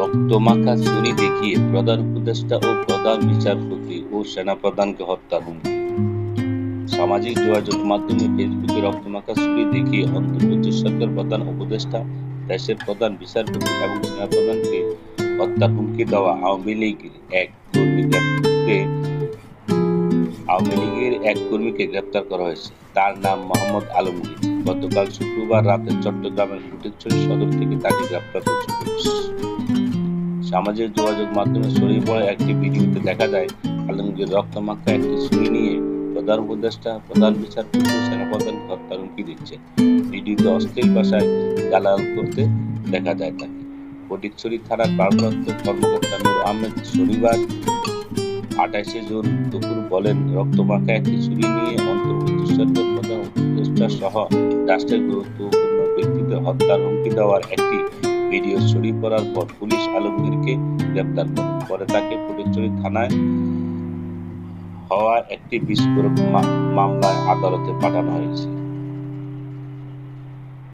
রক্তমাখা ছুরি দেখিয়ে প্রধান উপদেষ্টা ও প্রধান বিচারপতি ও সেনাপ্রধানকে হত্যার হুমকি। সামাজিক যোগাযোগ মাধ্যমে ফেসবুকে রক্তমাখা ছুরি দেখিয়ে অন্তর্বর্তী সরকার প্রধান উপদেষ্টা, দেশের প্রধান বিচারপতি এবং সেনাপ্রধানকে হত্যা হুমকি দেওয়া আওয়ামী লীগের এক কর্মীকে আওয়ামী লীগের এক কর্মীকে গ্রেপ্তার করা হয়েছে। তার নাম মোহাম্মদ আলমগীর। গতকাল শুক্রবার রাতে চট্টগ্রামের ফটিকছড়ি সদর থেকে তাকে গ্রেপ্তার করেছে পুলিশ। সামাজিক যোগাযোগ মাধ্যমে ছড়িয়ে পড়া একটি ভিডিওতে দেখা যায়, আলমগীর রক্তমাখা একটি ছুরি নিয়ে প্রধান উপদেষ্টা, প্রধান বিচারপতি সেনাপ্রধানকে হত্যার হুমকি দিচ্ছে। ভিডিওতে অশ্লীল ভাষায় গালাগাল করতে দেখা যায় তাকে। ফটিকছড়ি থানার ভারপ্রাপ্ত কর্মকর্তা নূর আহমেদ শনিবার আঠাশে জুন দুপুর বলেন রক্তমাখা একটি ছুরি নিয়ে অন্তর্বর্তী সরকার প্রধান উপদেষ্টা সহ রাষ্ট্রের গুরুত্বপূর্ণ ব্যক্তিদের হত্যার হুমকি দেওয়ার একটি ভিডিও ছড়িয়ে পড়ার পর পুলিশ আলমগীরকে গ্রেপ্তার করে। পরে তাকে ফটিকছড়ি থানায় হওয়া একটি বিস্ফোরক মামলায় আদালতে পাঠানো হয়েছে।